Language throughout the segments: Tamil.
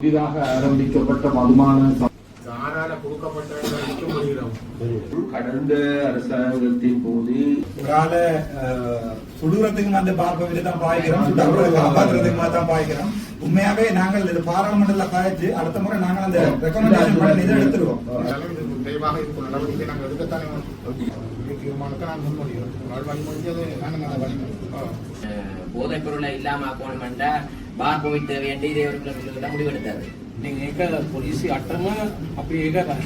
புதிதாக ஆரம்பிக்கப்பட்ட மதுமான கடந்த அரசாங்கத்தின் போது ஒரு ஆளை அஹ், சுடுறதுக்கு வந்து பார்ப்ப விட்டு தான் பாய்க்கிறோம் சுடுறதுக்கு காப்பாற்றுறதுக்கு தான் பாய்க்கிறோம் உண்மையாவே நாங்கள் இது பாராளுமன்றத்துல பாய்ச்சி அடுத்த முறை நாங்கள் அந்த ரெக்கமெண்டேஷன் பண்ணி இதை எடுத்துருவோம். தெளிவாக இருக்கும் நடவடிக்கை நாங்கள் எடுக்கத்தானே. இந்த தீர்மானத்தை நான் முன்மொழிகிறோம் நாள் வழி முடிஞ்சது நாங்கள் அதை வழி போதைப் பொருளை இல்லாம ஆக்கணுமெண்டா பார் போய் தேவையண்டு இதே ஒரு கிலோமீட்டர் முடிவெடுத்தாரு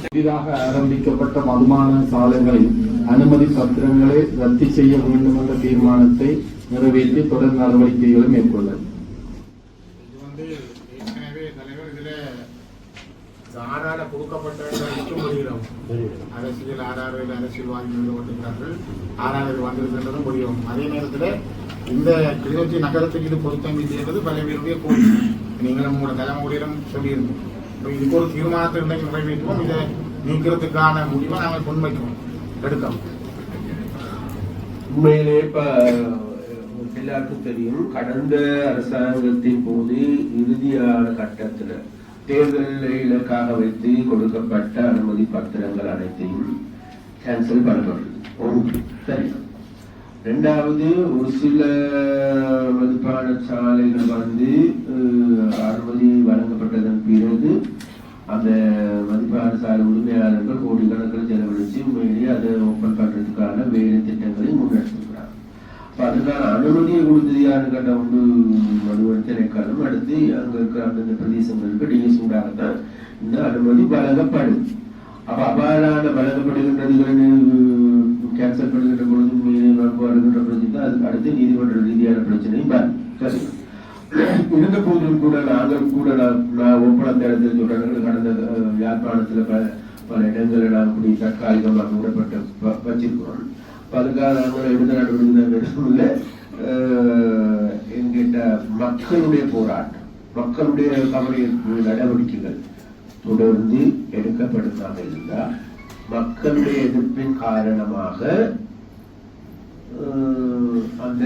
புதிதாக ஆரம்பிக்கப்பட்ட மதுமான சாலைகளில் அனுமதி பத்திரங்களை ரத்து செய்ய வேண்டும் என்ற தீர்மானத்தை நிறைவேற்றி தொடர் நடவடிக்கைகளை மேற்கொள்ளல். இது வந்து ஏற்கனவே தலைவர் இதுல யாரால கொடுக்கப்பட்ட முடிகிறோம் அரசியல் ஆறாறு அரசியல்வாதிகள் ஓட்டுகிறார்கள் ஆறாறு இது வந்திருக்கின்றதும் முடியும். அதே நேரத்தில் இந்த கிளிநொச்சி நகரத்துக்கு இது பொருத்தம் இல்லை என்பது பல பேருடைய கோரிக்கை. நீங்களும் உங்களோட தலைமுறையிடம் சொல்லியிருந்தோம் இப்போ இதுக்கு ஒரு தீர்மானத்தை இன்றைக்கு நிறைவேற்றுவோம். இதை நீக்கிறதுக்கான முடிவை நாங்கள் முன்வைக்கிறோம். எடுக்கிறோம் உண்மையிலே இப்போ எல்லாருக்கும் தெரியும். கடந்த அரசாங்கத்தின் போது இறுதியான கட்டத்தில் தேர்தலை இலக்காக வைத்து கொடுக்கப்பட்ட அனுமதி பத்திரங்கள் அனைத்தையும் கேன்சல் பண்ணப்பட்டது. சரி ரெண்டாவது ஒரு சில மதுபான சாலைகள் வந்து அனுமதி வழங்கப்பட்டதன் பிறகு அந்த மதிப்பான சாலை உரிமையாளர்கள் கோடிக்கணக்கில் செலவழித்து உண்மையிலேயே அதை ஓப்பன் பண்றதுக்கான வேலை திட்டங்களை முன்னெடுத்திருக்கிறாங்க. அப்போ அதுக்கான அனுமதியை கொடுத்தது யாரு கேட்ட ஒன்று மதுவன் அடுத்து அங்க இருக்கிற அந்தந்த பிரதேசங்களுக்கு டிஎஸ்டாகத்தான் இந்த அனுமதி வழங்கப்படுது. அப்ப அபாரான வழங்கப்படுகின்றதுகளை கேன்சல் பண்ணுகின்ற பொழுது உண்மையிலே வருகின்ற பிரச்சனை. அதுக்கு அடுத்து நீதிமன்ற ரீதியான பிரச்சனையும் சரி. இருந்த போதிலும் கூட நாங்கள் கூட நான் நான் ஒப்பளம் இடத்தில் சொல்றேன் கடந்த அஹ், பல பல இடங்களில் நாங்கள் இப்படி தற்காலிகமாக விடப்பட்ட வச்சிருக்கிறோம். அதுக்காக நாங்கள் எடுத்த நடவடிக்கை என்கிட்ட மக்களுடைய போராட்டம் மக்களுடைய கவலை நடவடிக்கைகள் தொடர்ந்து எடுக்கப்படுமாக இருந்தால் மக்களுடைய எதிர்ப்பின் காரணமாக அந்த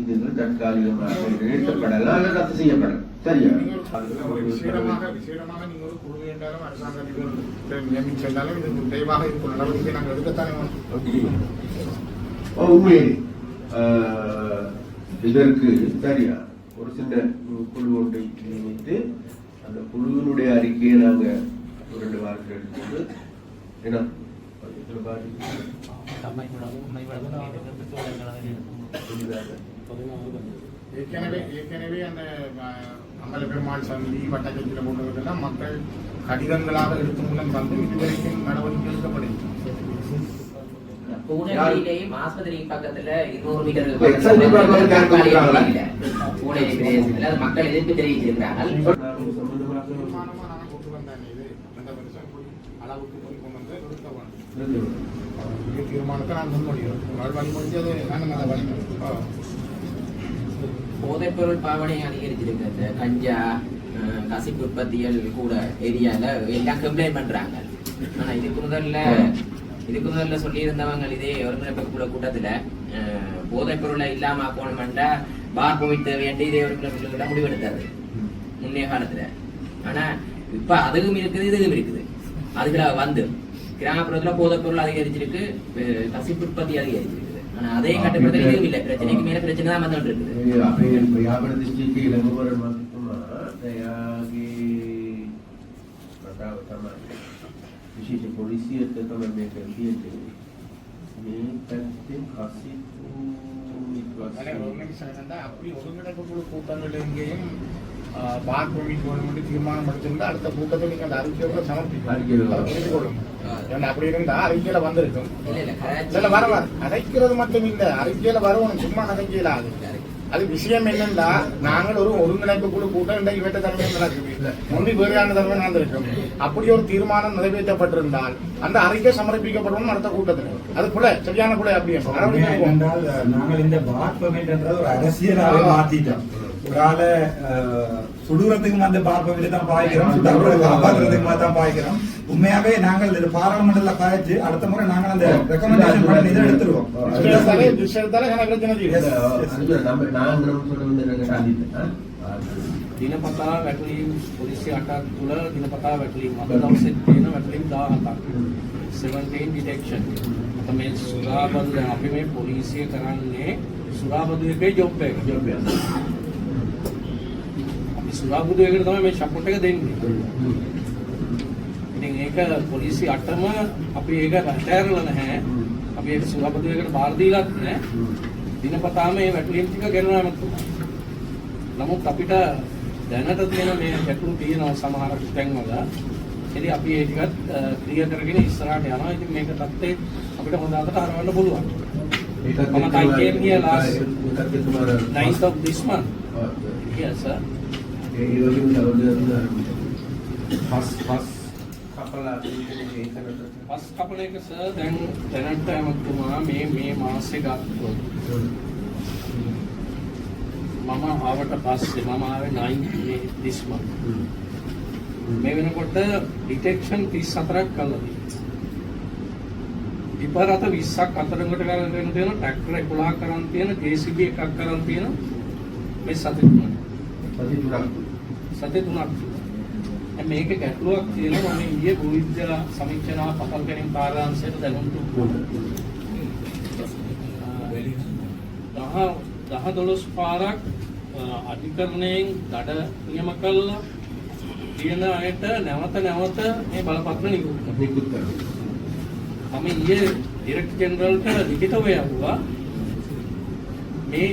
இதுகள் தற்காலிகமாக நிறுத்தப்படலாம் அல்லது ரத்து செய்யப்படலாம். சரியா? நாங்கள் உண்மையிலே. இதற்கு சரியா? ஒரு சின்ன குழு ஒன்றை நியமித்து அந்த குழுவினுடைய அறிக்கையை நாங்க ஒரு ரெண்டு வாரத்தில் எடுத்துட்டு என்ன. ஏற்கனவே ஏற்கனவே அந்த அம்பல பெருமாள் சந்தி வட்டக்கத்தில் மக்கள் கடிதங்களாக எடுத்து மூலம் வந்து இதுவரைக்கும் நடவடிக்கை எடுக்கப்படுகிறது ஆஸ்பத்திரி பக்கத்துல இருநூறு மீட்டர் மக்கள் எதிர்ப்பு தெரிவிச்சிருக்கிறாங்க நாங்கள் சம்பந்தமாக தீர்மானமா நாங்கள் கொண்டு வந்தாங்க இது இந்த வருஷம் போய் அளவுக்கு போய் கொண்டு வந்து இந்த தீர்மானத்தை நான் முன்மொழிகிறோம் நாள் வழி முடிஞ்சது நாங்கள் அதை வழி போதைப்பொருள் பாவனை அதிகரிச்சிருக்கிறது கஞ்சா கசிப்பு உற்பத்திகள் கூட ஏரியால எல்லாம் கம்ப்ளைண்ட் பண்றாங்க. ஆனா இதுக்கு முதல்ல இதுக்கு முதல்ல சொல்லியிருந்தவங்க இதே ஒருங்கிணைப்பு கூட கூட்டத்துல அஹ், போதைப்பொருளை இல்லாம ஆக்கணுமெண்டா பார் போய் தேவையண்டு இதே ஒரு கிலோமீட்டர் முடிவெடுத்தாரு முன்னைய காலத்துல. ஆனா இப்ப அதுவும் இருக்குது இதுவும் இருக்குது. அதுல வந்து கிராமப்புறத்துல போதைப்பொருள் அதிகரிச்சிருக்கு அஹ், கசிப்பு உற்பத்தி அதிகரிச்சிருக்குது ஆனா அதே கட்டுப்படுத்த இதுவும் இல்லை பிரச்சனைக்கு மேல பிரச்சனை தான் வந்துட்டு இருக்குது අපේ ව්‍යාපන දිස්ත්‍රික්කයේ ළඟවර මතුමා එයාගේ කතාව තමයි විශේෂ පොලිසියට තමයි මේක කියන්නේ මේ පැත්තෙන් කසිප්පු அதே ஒரு நிமிஷம் என்னன்னா, அப்படி ஒருங்கிணைப்பு குழு கூட்டங்கள் எங்கேயும் பார் பெர்மிட் வேணும்னு தீர்மானம் எடுத்திருந்தா அடுத்த கூட்டத்தை நீங்க அந்த அறிக்கையோட. ஏன்னா அப்படி இருந்தா அறிக்கையில வந்திருக்கும் இல்ல வர வர அரைக்கிறது மட்டும் இல்ல அறிக்கையில வரணும் சும்மா அரைக்கையில அது அது விஷயம் என்னன்னா நாங்கள் ஒரு ஒருங்கிணைப்பு குழு கூட்டம் இன்றைக்கு வேட்ட தலைமையில் நடக்குது முந்தி வேறையான தலைமை நடந்திருக்கும் அப்படி ஒரு தீர்மானம் நிறைவேற்றப்பட்டிருந்தால் அந்த அறிக்கை சமர்ப்பிக்கப்படணும் அடுத்த கூட்டத்தில் அது புல சரியான புல. என்றால் நாங்கள் இந்த பார் பெர்மிட்ன்றது ஒரு அரசியலாவே மாத்திட்டோம் ஒரு ஆளை அஹ், சுடுறதுக்கு வந்து பார்ப்ப விட்டு தான் பாய்க்கிறோம் சுடுறதுக்கு காப்பாற்றுறதுக்கு மாதிரி தான் பாய்க்கிறோம் உண்மையாவே நாங்கள் இது பாராளுமன்றத்துல பாய்ச்சி அடுத்த முறை நாங்கள் அந்த ரெக்கமெண்டேஷன் பண்ணி இதை எடுத்துருவோம் விஷயத்தாலே விஷயத்தாலே எனக்கு பிரச்சனை Yes. தீரும். நம்ம நான் சொல்ல வந்து எனக்கு சாதித்தேன் දිනපතා වැටලීම් පොලිසිය අටක් තුළ දිනපතා වැටලීම් අද දවසෙත් තියෙන වැටලීම් 17ක් 17 ඩිටෙක්ෂන් අත මේ සුරාබදු දැන් අපි මේ පොලිසිය කරන්නේ සුරාබදු එකේ ජොබ් එක අපි සුරාබදු එකට තමයි මේ සපෝට් එක දෙන්නේ ඉතින් ඒක පොලිසි අටම අපි ඒක රැටෑරලා නැහැ අපි ඒක සුරාබදු එකට බාර දීලත් නැහැ දිනපතාම මේ වැටලීම් ටික ගෙනනවා නමුත් අපිට දැනට තියෙන මේ ගැටලු තියෙනවා සමහර තැන්වල. ඉතින් අපි ඒ ටිකත් ක්ලියර් කරගෙන ඉස්සරහට යනවා. ඉතින් මේක තත්ත්වේ අපිට හොඳ අතට හරවන්න පුළුවන්. Mama, I came here last 9th of this month. Yes, sir. පස් පස් කපලා පස් කපල එක සර් දැන් දැනට ඇමතුමා මේ මේ මාසේ ගත්තොත් මම ආවට පස්සේ මම ආවේ 9 මේ this month. මේ වෙනකොට ඩිටෙක්ෂන් 34ක් කළා. විපරත 20ක් අතරඟට කරන් තියෙන ට්‍රැක්ටර් 11ක් කරන් තියෙන JCB එකක් කරන් තියෙන මේ සති තුනක්. සති තුනක්. මේක ගැටලුවක් තියෙනවා මම ඊයේ ගෝවිද්‍ය සමීක්ෂණ පතල් ගැනීම කාර්යාංශයට දැනුම් දුන්නා. දහ දොළොස් පාරක් අධිකරණයෙන් දඩ නියම කළා තියෙන අයට නැවත නැවත මේ බලපත්‍ර. නිකුත් කරනවා මම ඊයේ ඩිරෙක්ටර් ජෙනරල්ට ලිඛිතව යවුවා මේ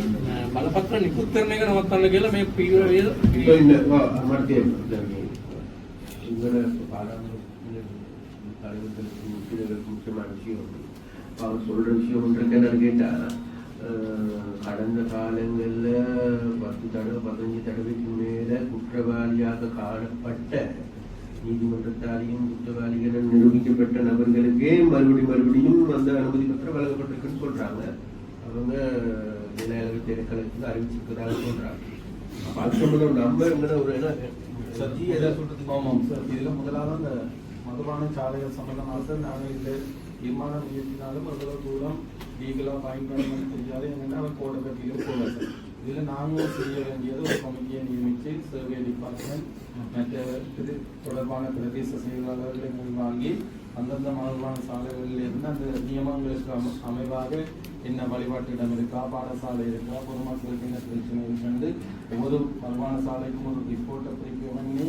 ಬಲಪತ್ರ ನಿಖುತ್ತರನೆಗ ನಲವತ್ತೊಂದಗೆಲ್ಲ ಮೇ ಪೀರ ವೇದ ಇಲ್ಲ ಮಾಡ್ತೀವಿ ಇವರ பாராமல் தலைவர்களுக்கு உறுப்பினர்களுக்கு முக்கியமான விஷயம் சொல்கிற விஷயம் ஒன்றுக்கு கேட்டால் கடந்த காலங்களில் பத்து தடவை பதினஞ்சு தடவைக்கு மேலே குற்றவாளியாக காணப்பட்ட நீதிமன்றத்தாலையும் குற்றவாளிகள் நிரூபிக்கப்பட்ட நபர்களுக்கே மறுபடி மறுபடியும் அந்த அனுமதி பத்திரம் வழங்கப்பட்டிருக்குன்னு சொல்கிறாங்க அவங்க நிலையளவு தேர்தலுக்கு அறிவிச்சிருக்கிறதாக சொல்றாங்க அப்ப அது சம்பந்தம் நம்ம எங்கட ஒரு என்ன சத்தி எதை சொல்றதுக்கு ஆமாம் சார் இதுல முதலாவது அந்த மதுபான சாலைகள் சம்பந்தமாக தான் நாங்கள் இந்த தீர்மானம் இயற்றினாலும் அவ்வளவு தூரம் லீகலாக பயன்படுத்த தெரியாது. என்னென்னா அவர் கோடை கட்டிலும் போல சார். இதில் நாங்கள் செய்ய வேண்டியது ஒரு கமிட்டியை நியமித்து சர்வே டிபார்ட்மெண்ட் மற்ற இது தொடர்பான பிரதேச செயலாளர்களை முன்வாங்கி அந்தந்த மதுபான சாலைகளில் இருந்து அந்த நியமங்களுக்கு அம- அமைவாக என்ன வழிபாட்டு இடம் இருக்கா பாடசாலை இருக்கா பொதுமக்களுக்கு என்ன பிரச்சனை? இருக்குன்னு ஒவ்வொரு மதுபான சாலைக்கும் ஒரு ரிப்போர்ட்டை பிரிப்பேர் பண்ணி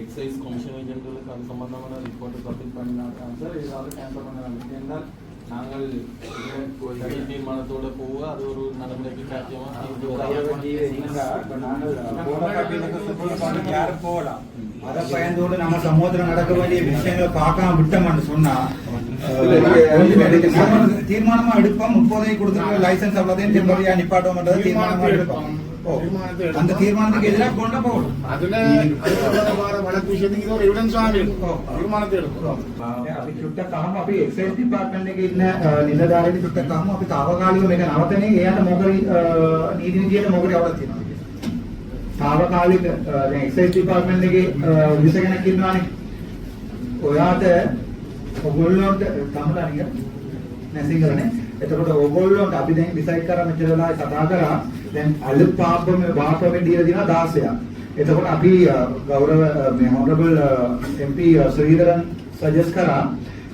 எக்ஸைஸ் கமிஷனர் ஜெனரலுக்கு அது சம்பந்தமான ரிப்போர்ட்டை சப்மிட் பண்ணினாங்க. சார் ஏதாவது கேன்சல் பண்ண என்றால் நாங்கள் தனி தீர்மானத்தோட போக அது ஒரு நடைமுறைக்கு சாத்தியமா? போகலாம் அதை பயந்தோடு நம்ம சமூகத்துல நடக்க வேண்டிய விஷயங்களை பார்க்காம விட்டோம்னு சொன்னா தீர்மானமா எடுப்போம். முப்போதைக்கு கொடுத்துருக்க லைசன்ஸ் அவ்வளோதையும் டெம்பரரியா நிப்பாட்டோம்ன்றது தீர்மானமா எடுப்போம். அந்த தீர்மானத்துக்கு எதிராக கொண்டு போகணும். அதுல வழக்கு விஷயத்துக்கு இது ஒரு எவிடன்ஸ் தீர்மானத்தை எடுக்கும் අපි චුට්ටක් අහමු අපි එක්සයිස් ඩිපාර්ට්මන්ට් එකේ ඉන්න නිලධාරීන් චුට්ටක් ඔගොල්ලොන්ට තමලානිය නැසිංගලනේ එතකොට ඔයගොල්ලොන්ට අපි දැන් ඩිසයිඩ් කරා මෙච්චර වෙලාවයි කතා කරා. දැන් අලු පාපම වාපමෙන් දීලා දිනවා 16ක් එතකොට අපි අ, ගෞරව අ, මේ හොනරබල් MP ශ්‍රීධරන් සජෙස්ට් කරා.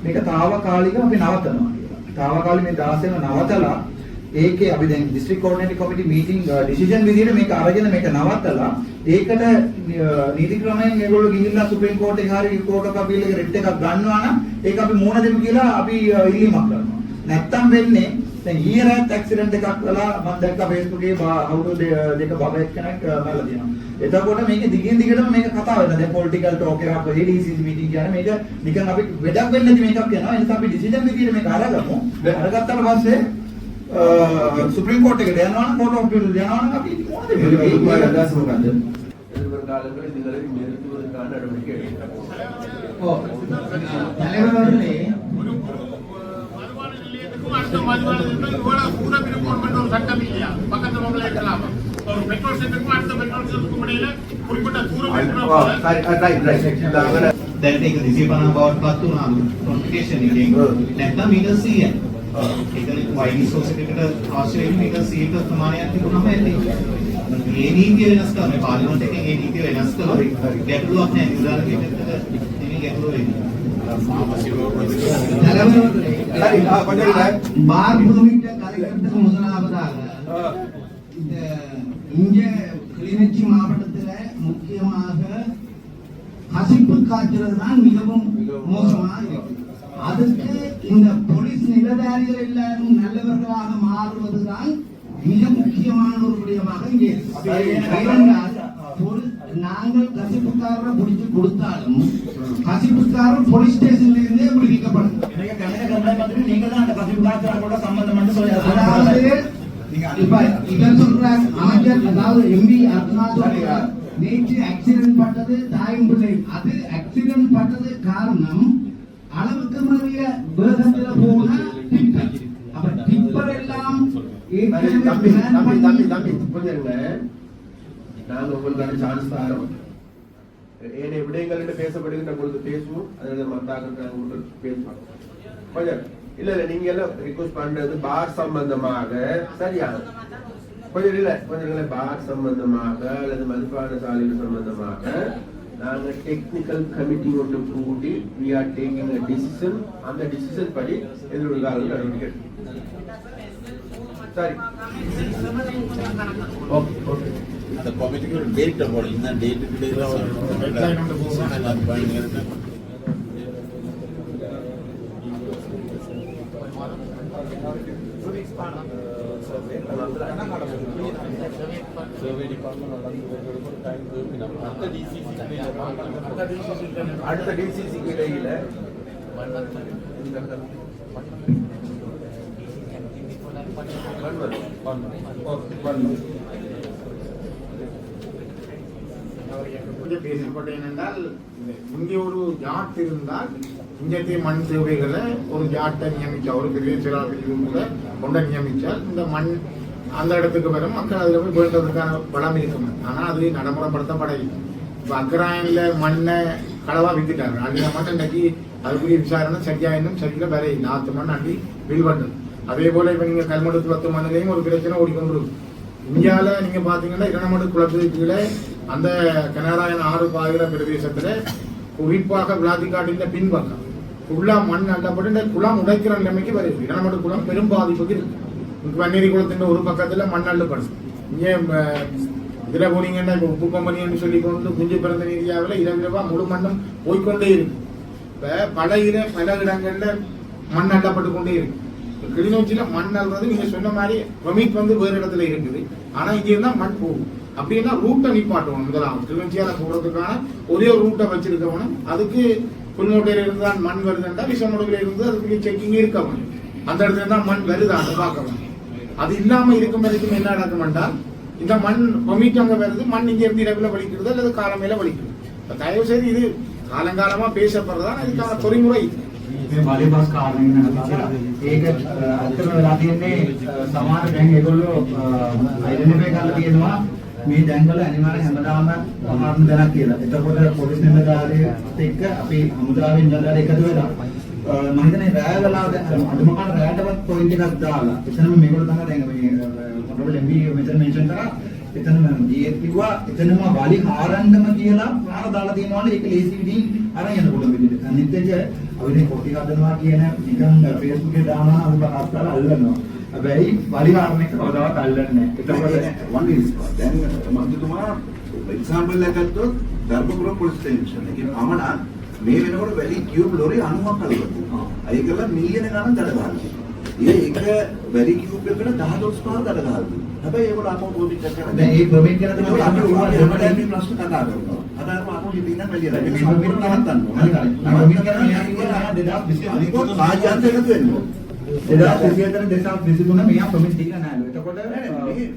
මේක తాවකාලිකව අපි නවතනවා කියලා. తాවකාලික මේ 16ම නවතලා ඒකේ අපි දැන් district coordinating committee meeting decision විදිහට මේක අරගෙන මේක නවත්තලා ඒකට අ, නීති ක්‍රමයෙන් මේගොල්ලෝ ගිහිල්ලා සුප්‍රීම කෝර්ට් එකේ හරි කෝර්ට් ඔෆ් අපීල් එකේ රිට් එකක් ගන්නවා නම් ඒක අපි මුණ දෙමු කියලා අපි අ, ඉල්ලීමක් කරනවා. නැත්තම් වෙන්නේ දැන් ඊයේ රාත් ඇක්සිඩන්ට් එකක් වෙලා මම දැක්කා Facebook එකේ අවුරුදු දෙ- දෙක බබෙක් කෙනෙක් අ, මැරලා තියෙනවා. එතකොට මේක දිගින් දිගටම මේක කතා වෙනවා. දැන් පොලිටිකල් ටෝක් එකක් වෙයි DCC මීටින් කියන්නේ මේක නිකන් අපි වැඩක් වෙන්නේ නැති මේකක් යනවා. ඒ නිසා අපි ඩිසිෂන් විදිහට මේක අරගමු. අරගත්තාට පස්සේ சுப்ரீம் கோர்ட்டுக்கு ஏனான கோர்ட் ஆஃப் பீல் ஏனான அப்படி போனது தான் சொல்றாங்க எதிர்காலங்களில் இதனை நிறுத்துவதற்கான நடவடிக்கை எடுக்கப்படும் தலைவர் அவர்களே சட்டம் இல்லையா பக்கத்துல உங்களை இருக்கலாமா ஒரு பெட்ரோல் சென்டருக்கும் அடுத்த பெட்ரோல் சென்டருக்கும் இடையில குறிப்பிட்ட தூரம் that they can receive about 10 notification in 10 meters CN. එකෙන් නැත්නම් මීටර් 100යි. ඒක වයිඩ් සෝස් එකකට අවශ්‍ය වෙන මීටර් 100ක ප්‍රමාණයක් තිබුණාම ඇති. මේ නීතිය වෙනස් කරනවා. මේ පාර්ලිමේන්තු එකෙන් මේ නීතිය වෙනස් කළොත් ගැටලුවක් නැහැ. උදාහරණයක් විදිහට නෙමෙයි ගැටලුව වෙන්නේ. சரி ஆ, கொஞ்சம் இல்ல. பார் பெர்மிட்ட கலைக்கிறதுக்கு முதலாவதாக இந்த இங்க கிளிநொச்சி மாவட்டத்துல முக்கியமாக கசிப்பு காய்ச்சல் தான் மிகவும் மோசமா இருக்கு அதுக்கு இந்த போலீஸ் நிலதாரிகள் எல்லாரும் நல்லவர்களாக மாறுவதுதான் மிக முக்கியமான ஒரு விடயமாக இங்கே நாங்கள் கசிப்புக்காரரை பிடிச்சு கொடுத்தாலும் கசிப்புக்காரர் போலீஸ் ஸ்டேஷன்ல இருந்தே விடுவிக்கப்படும் நீங்க தான் அந்த காய்ச்சலோட சம்பந்தம் அதாவது இப்ப இவர் சொல்றார் அமைச்சர் அதாவது எம்பி சொல்றார் நேற்று ஆக்சிடென்ட் பட்டது தாயும் பிள்ளை அது அளவுக்கு மீறிய வேகத்துல போன டிப்பர் அப்ப டிப்பர் எல்லாம் தம்பி தம்பி தம்பி தம்பி கொஞ்சம் இருங்க நாங்க உங்களுக்கான சான்ஸ் தரோம் ஏனைய விடயங்கள் பேசப்படுகின்ற பொழுது பேசுவோம் அதில் மத்தாக்கள் பேசுவாங்க கொஞ்சம் இல்ல இல்ல நீங்க எல்லாம் ரிக்வஸ்ட் பண்றது பார் சம்பந்தமாக சரியா கொஞ்சம் இல்ல கொஞ்சம் இல்ல பார் சம்பந்தமாக அல்லது மதுபான சாலைகள் சம்பந்தமாக நாங்க டெக்னிக்கல் கமிட்டி ஒன்று கூட்டி we are taking a decision. அந்த டிசிஷன் படி எதிர்கால நடவடிக்கை சரி ஓகே ஓகே அந்த கமிட்டிக்கு ஒரு டேட் போடும் இந்த டேட்டுக்கு Deadline அடுத்த டிசிசிக்கு இடையில இங்கே பேசப்பட்ட என்னென்றால் இங்கே ஒரு ஜாட் இருந்தால் இங்கே மண் சேவைகளை ஒரு ஜாட்டை நியமிச்சா ஒரு பெரிய கூட கொண்ட நியமிச்சால் இந்த மண் அந்த இடத்துக்கு வரும் மக்கள் அதில் போய் வேண்டதுக்கான பலம் இருக்கும். ஆனால் அது நடைமுறைப்படுத்தப்படவில்லை இப்போ அக்கராயன்ல மண்ணை களவாக வித்துட்டாங்க அதில் மட்டும் இன்னைக்கு அதுக்குரிய விசாரணை சரியா இன்னும் சரியில்லை. வேற நாற்று மண் அண்டி வில்வண்டது அதே போல் இப்போ நீங்கள் கல்மடுத்து பத்து மண்ணிலையும் ஒரு பிரச்சனை ஓடிக்கொண்டிருக்கும். இந்தியாவில் நீங்கள் பார்த்தீங்கன்னா இரணமடு குளத்துக்கு கீழே அந்த கனராயன் ஆறு பாகிற பிரதேசத்தில் குறிப்பாக விளாத்திக்காட்டின் பின்பக்கம். ஃபுல்லாக மண் அள்ளப்பட்டு இந்த குளம் உடைக்கிற நிலைமைக்கு வருது. இரணமடு குளம் பெரும் பாதிப்புக்கு இருக்குது வன்னேரி குளத்தின் ஒரு பக்கத்துல மண் அள்ளப்படும் இங்கே அஹ், இதுல போனீங்கன்னா இப்ப உப்பு கம்பெனின்னு சொல்லி கொண்டு குஞ்சு பிறந்த ஏரியாவில் இரவிரவா முழு மண்ணும் போய்க்கொண்டே இருக்கு. இப்ப பல இட பல இடங்கள்ல மண் அள்ளப்பட்டு கொண்டே இருக்கு. இப்ப கிளிநொச்சியில மண் அல்றது நீங்க சொன்ன மாதிரி ரொமிட் வந்து வேறு இடத்துல இருக்குது. ஆனா இங்க இருந்தா மண் போகும். அப்படின்னா ரூட்டை நிப்பாட்டணும் முதலாவது. கிளிநொச்சியால போறதுக்கான ஒரே ஒரு ரூட்டை வச்சிருக்கவனும் அதுக்கு புல்மோட்டையில இருந்தால் மண் வருதுன்றா விஷமுடுகில இருந்து அதுக்கு செக்கிங் இருக்கவனும். அந்த இடத்துல தான் மண் வருதான்னு பார்க்கணும். அது இல்லாம இருக்கும் வரைக்கும் என்ன நடக்கும் என்றால் இந்த மண் ரொமிட் அங்க வருது மண் இங்க இருந்து இரவுல வலிக்கிறது அல்லது காலமையில வலிக்கிறது இப்ப தயவு செய்து இது காலங்காலமா பேசப்படுறதா இதுக்கான பொறிமுறை இது. මේ බලය බස් කාරණය නගලා ඒක අත්‍යවශ්‍ය වෙලා තියෙන්නේ අ, සමහර දැන් ඒගොල්ලෝ අයිඩෙන්ටිෆයි කරලා තියෙනවා මේ දැන්වල අනිවාර්ය හැමදාම වහන්න දැනක් කියලා. එතකොට පොලිස් නිලධාරියෙක් එක්ක අපි හමුදාවේ නිලධාරිය එකතු වෙලා අ, මම හිතන්නේ රෑ වෙලාවට අඩුම ගන්න රෑටවත් පොයින්ට් එකක් දාලා එතනම මේගොල්ලෝ තමයි දැන් මේ මොනවද එම්බි මෙතන මෙන්ෂන් කරා එතනම ඊයේ කිව්වා එතනම වලි හාරන්නම කියලා පාර දාලා තියෙනවනේ ඒක ලේසි විදිහින් අරන් යන්න පුළුවන් විදිහට. අනිත් එක අපි දැන් කොටි හදනවා කියන නිකන් Facebook එකේ දානවා අපි බහස් කරලා අල්ලනවා. හැබැයි වලි හාරන එක කවදාවත් අල්ලන්නේ නැහැ. එතකොට one is දැන් මන්ත්‍රීතුමා එක්සාම්පල් එකක් ගත්තොත් ධර්මපුර පොලිස් ස්ටේෂන් එකේ පමණ මේ වෙනකොට වැලි ටියුබ් ලොරි 90ක් අල්ලලා තියෙනවා. අය කරලා මිලියන ගණන් දඩ ගන්නවා. ඒ එක වැලි ටියුබ් එකකට 10 15 දඩ ගන්නවා. හැබැයි ඒකට අපෝ පොඩිට කරන්නේ. දැන් මේ ප්‍රොමෙන්ට් ගැන තමයි අපි ඕවා දැන් මේ ප්‍රශ්න කතා කරනවා. අදාළම අපෝ ඉතින් නම් වැලියලා. මේ ප්‍රොමෙන්ට් නවත්තන්න ඕනේ. ප්‍රොමෙන්ට් ගැන මෙයා කියනවා 2020 අනිත් කොට සාජ්‍යන්ත එකතු වෙන්න ඕනේ. 2024 2023 මෙයා ප්‍රොමිට් දීලා නැහැ. එතකොට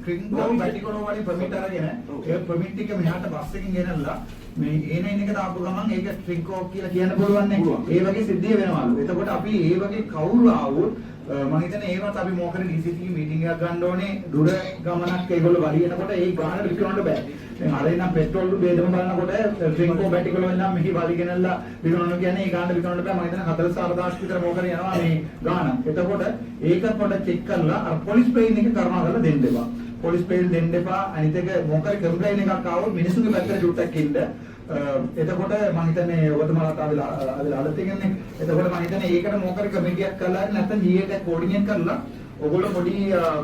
ක්‍රින්ගෝ වැටිකොලෝ වලින් ප්‍රොමිට් අරගෙන ඒ ප්‍රොමිට් එක මෙහාට බස් එකකින් ගෙනල්ලා මේ ඒන එන එක දාපු ගමන් ඒක ක්‍රින්ගෝ කියලා කියන්න පුළුවන් නේ. ඒ වගේ සිද්ධිය වෙනවලු. එතකොට අපි ඒ වගේ කවුරු ආවොත් මම හිතන්නේ ඒවත් අපි මොකද DCC මීටින් එකක් ගන්න ඕනේ. දුර ගමනක් ඒගොල්ලෝ වලිනකොට ඒ ගානට විකුණන්න බෑ. දැන් අර එනම් පෙට්‍රෝල් බේදම බලනකොට ක්‍රින්ගෝ වැටිකොලෝ නම් මෙහි වලි ගෙනල්ලා විකුණනවා කියන්නේ ඒ ගානට විකුණන්න බෑ. මම හිතන්නේ 44000 විතර මොකද යනවා මේ ගාන. එතකොට ඒක පොඩ චෙක් කරලා අර පොලිස් ප්ලේන් එක කරුණා කරලා දෙන්න එපා. පොලිස් පේල් දෙන්න එපා අනිත් එක මොකද කම්ප්ලයින් එකක් ආවොත් මිනිස්සුගේ පැත්තට ජුට්ටක් ඉන්න අ, එතකොට මම හිතන්නේ ඔබතුමාලාට ආවිලා ආවිලා අලුත් එකනේ එතකොට මම හිතන්නේ ඒකට මොකද කමිටියක් කරලා හරි නැත්නම් ජීයට කෝඩිනේට් කරලා ඔයගොල්ලෝ පොඩි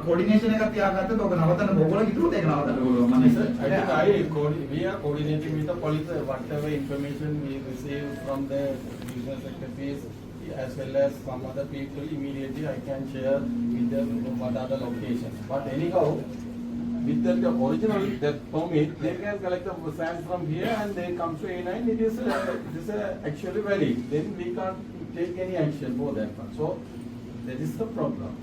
කෝඩිනේෂන් එකක් තියාගත්තොත් ඔක නවත්තන්න ඔයගොල්ලෝ හිතුවොත් ඒක නවත්තන්න පුළුවන් මම Sir, I think I, coord- we are coordinating with the police, uh, whatever information we receive from the business secretaries as well as some other people, immediately I can share with them what are the locations. But anyhow, with the the original, that permit, they can collect the sand from here and they come to A9, it is, uh, it is uh, actually valid. Then we can't take any action for that one. So, that is the problem.